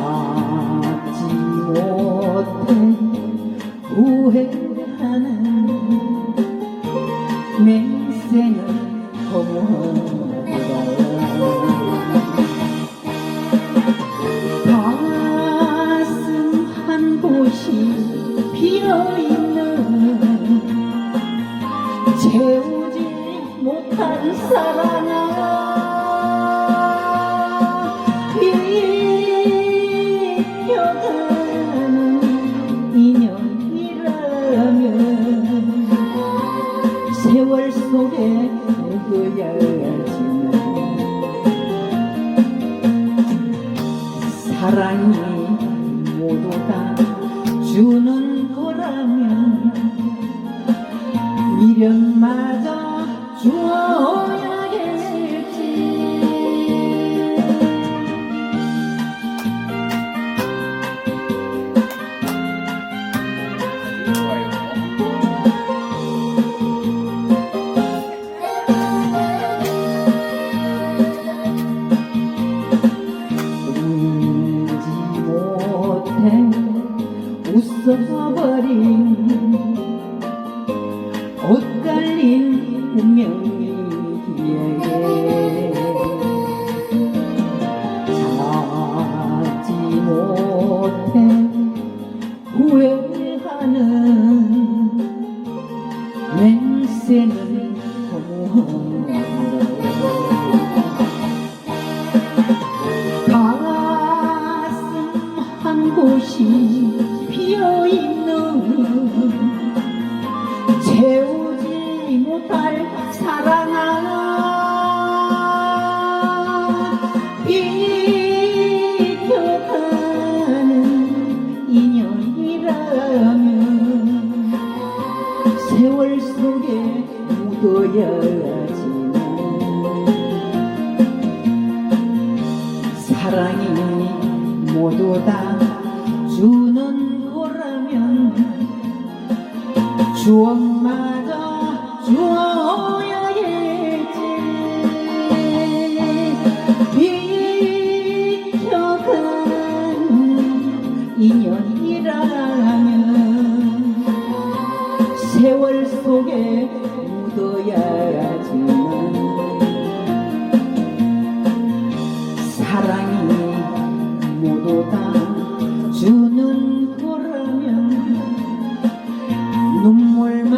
찾지 못해 후회하는 맹세는 허무하다 가슴 한 곳이 비어있는 채우 세월 속에 묻어야지만 사랑이 모두 다 주는 거라면 미련마저 주어 웃어버린 엇갈린 운명이기에 찾지 못해 후회하는 맹세는 못할 사랑 하나 비켜가는 인연이라면 세월 속에 묻어야지만 사랑이 모두 다 주는 거라면 주어야겠지 비켜가는 인연이라면 세월 속에 묻어야지만 사랑이 모두 다 주는 거라면 눈물